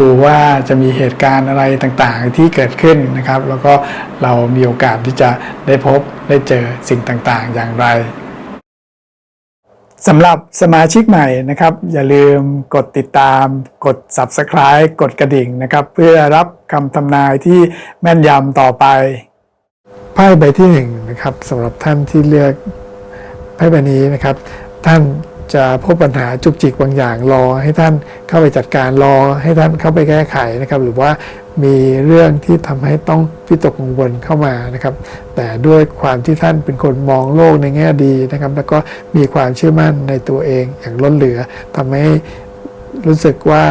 ดูว่าจะมีเหตุการณ์อะไรต่างๆที่เกิดขึ้นนะครับ แล้วก็เรามีโอกาสที่จะได้พบได้เจอสิ่งต่างๆ อย่างไรสำหรับสมาชิกใหม่นะครับ อย่าลืมกดติดตาม กด Subscribe กดกระดิ่งนะครับ เพื่อรับคำทำนายที่แม่นยำต่อไปไพ่ใบที่หนึ่งนะครับสำหรับท่านที่เลือกไพ่ใบนี้นะครับ ท่าน จะพบปัญหาจุกจิกบางอย่างรอ ให้ท่านเข้าไปจัดการรอ ให้ท่านเข้าไปแก้ไขนะครับ หรือว่ามีเรื่องที่ทำให้ต้องวิตกกังวลเข้ามานะครับ แต่ด้วยความที่ท่านเป็นคนมองโลกในแง่ดีนะครับ แล้วก็มีความเชื่อมั่นในตัวเองอย่างล้นเหลือทำให้รู้สึกว่า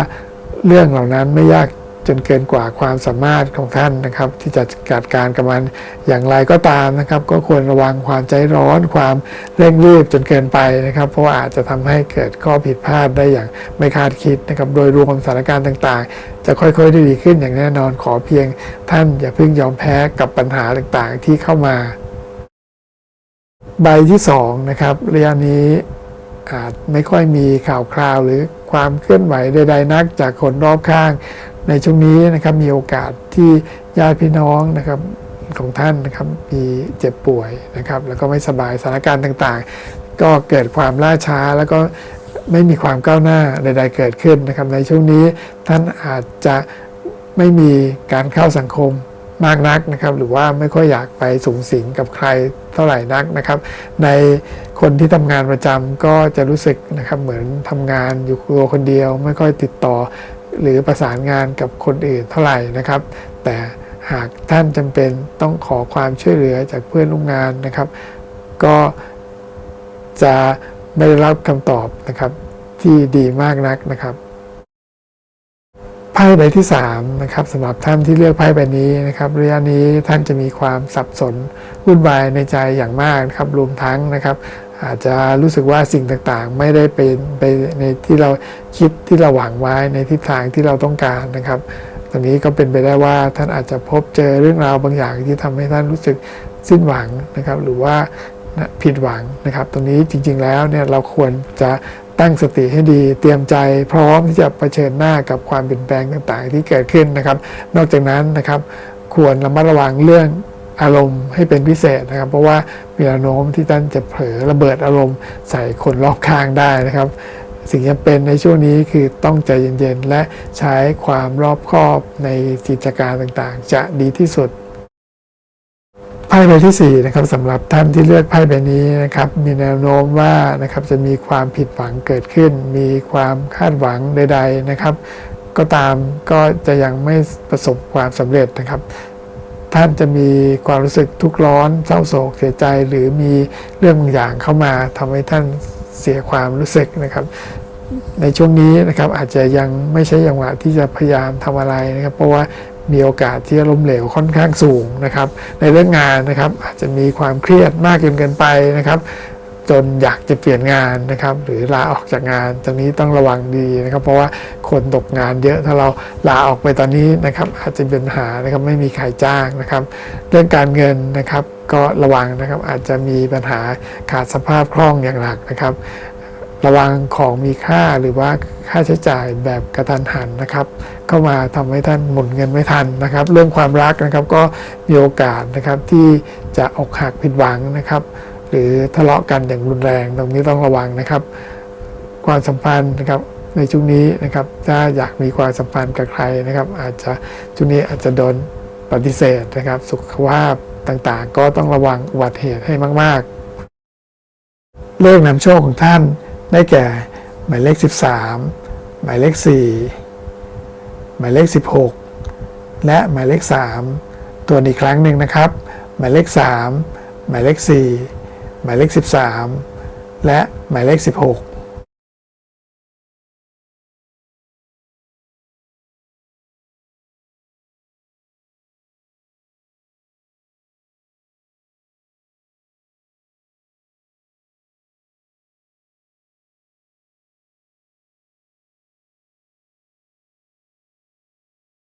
เรื่องเหล่านั้นไม่ยาก จนเกินกว่าความสามารถของท่านนะครับ ที่จะจัดการกับมันอย่างไรก็ตามนะครับ ก็ควรระวังความใจร้อนความเร่งรีบจนเกินไปนะครับ เพราะาอาจจะทำให้เกิดข้อผิดพลาดได้อย่างไม่คาดคิดนะครับ โดยรวมสถานการณ์ต่างๆ จะค่อยๆดีขึ้นอย่างแน่นอนขอเพียงท่านอย่าเพิ่งยอมแพ้กับปัญหาต่างๆ ที่เข้ามา ใบที่สองนะครับระยะนี้อาจไม่ค่อยมีข่าวคราวหรือความเคลื่อนไหวใดๆนักจากคนรอบข้าง ในช่วงนี้นะครับมีโอกาสที่ญาติพี่น้องนะครับของท่านนะครับมีเจ็บป่วยนะครับ แล้วก็ไม่สบายสถานการณ์ต่างๆ ก็เกิดความล่าช้าแล้วก็ไม่มีความก้าวหน้าใด ๆ เกิดขึ้นนะครับ ในช่วงนี้ท่านอาจจะไม่มีการเข้าสังคมมากนักนะครับ หรือว่าไม่ค่อยอยากไปสูงสิงกับใครเท่าไหร่นักนะครับ ในคนที่ทำงานประจำก็จะรู้สึกนะครับเหมือนทำงานอยู่ตัวคนเดียว ไม่ค่อยติดต่อ หรือประสานงานกับคนอื่นเท่าไหร่นะครับ แต่หากท่านจำเป็นต้องขอความช่วยเหลือจากเพื่อนร่วมงานนะครับ ก็จะไม่ได้รับคำตอบนะครับที่ดีมากนักนะครับไพ่ใบที่3นะครับสำหรับท่านที่เลือกไพ่ใบนี้นะครับระยะนี้ท่านจะมีความสับสนวุ่นวายในใจอย่างมากนะครับรวมทั้งนะครับ อาจจะรู้สึกว่าสิ่งต่างๆ ไม่ได้เป็นไปในที่เราคิดที่เราหวังไว้ในทิศทางที่เราต้องการนะครับตรงนี้ก็เป็นไปได้ว่าท่านอาจจะพบเจอเรื่องราวบางอย่างที่ทำให้ท่านรู้สึกสิ้นหวังนะครับ หรือว่าผิดหวังนะครับ ตรงนี้จริงๆแล้วเนี่ยเราควรจะตั้งสติให้ดีเตรียมใจพร้อมที่จะเผชิญหน้ากับความเปลี่ยนแปลงต่างๆ ที่เกิดขึ้นนะครับ นอกจากนั้นนะครับ ควรระมัดระวังเรื่อง อารมณ์ให้เป็นพิเศษนะครับ เพราะว่ามีแนวโน้มที่ท่านจะเผลอระเบิดอารมณ์ใส่คนรอบข้างได้นะครับ สิ่งจำเป็นในช่วงนี้คือต้องใจเย็นๆ และใช้ความรอบคอบในกิจการต่างๆ จะดีที่สุดไพ่ใบที่4นะครับสำหรับท่านที่เลือกไพ่ใบนี้นะครับมีแนวโน้มว่านะครับจะมีความผิดหวังเกิดขึ้น มีความคาดหวังใด ๆนะครับ ก็ตามก็จะยังไม่ประสบความสำเร็จนะครับ ท่านจะมีความรู้สึกทุกข์ร้อนเศร้าโศกเสียใจหรือมีเรื่องบางอย่างเข้ามาทำให้ท่านเสียความรู้สึกนะครับ ในช่วงนี้นะครับอาจจะยังไม่ใช่จังหวะที่จะพยายามทำอะไรนะครับ เพราะว่ามีโอกาสที่จะล้มเหลวค่อนข้างสูงนะครับ ในเรื่องงานนะครับอาจจะมีความเครียดมากเกินเกินไปนะครับ จนอยากจะเปลี่ยนงานนะครับ หรือลาออกจากงานตรงนี้ต้องระวังดีนะครับ เพราะว่าคนตกงานเยอะถ้าเราลาออกไปตอนนี้นะครับ อาจจะเป็นปัญหานะครับไม่มีใครจ้างนะครับ เรื่องการเงินนะครับ ก็ระวังนะครับอาจจะมีปัญหาขาดสภาพคล่องอย่างหนักนะครับ ระวังของมีค่าหรือว่าค่าใช้จ่ายแบบกระทันหันนะครับ เข้ามาทำให้ท่านหมุนเงินไม่ทันนะครับ เรื่องความรักนะครับก็มีโอกาสนะครับที่จะอกหักผิดหวังนะครับ หรือทะเลาะกันอย่างรุนแรงตรงนี้ต้องระวังนะครับ ความสัมพันธ์นะครับในช่วงนี้นะครับถ้าอยากมีความสัมพันธ์กับใครนะครับ อาจจะช่วงนี้อาจจะโดนปฏิเสธนะครับ สุขภาพต่างๆ ก็ต้องระวังอุบัติเหตุให้มาก ๆ เลขนำโชคของท่านได้แก่ หมายเลข 13 หมายเลข 4 หมายเลข 16 และหมายเลข 3 ตัวอีกครั้งหนึ่งนะครับ หมายเลข 3 หมายเลข 4 หมายเลข 13 และหมายเลข 16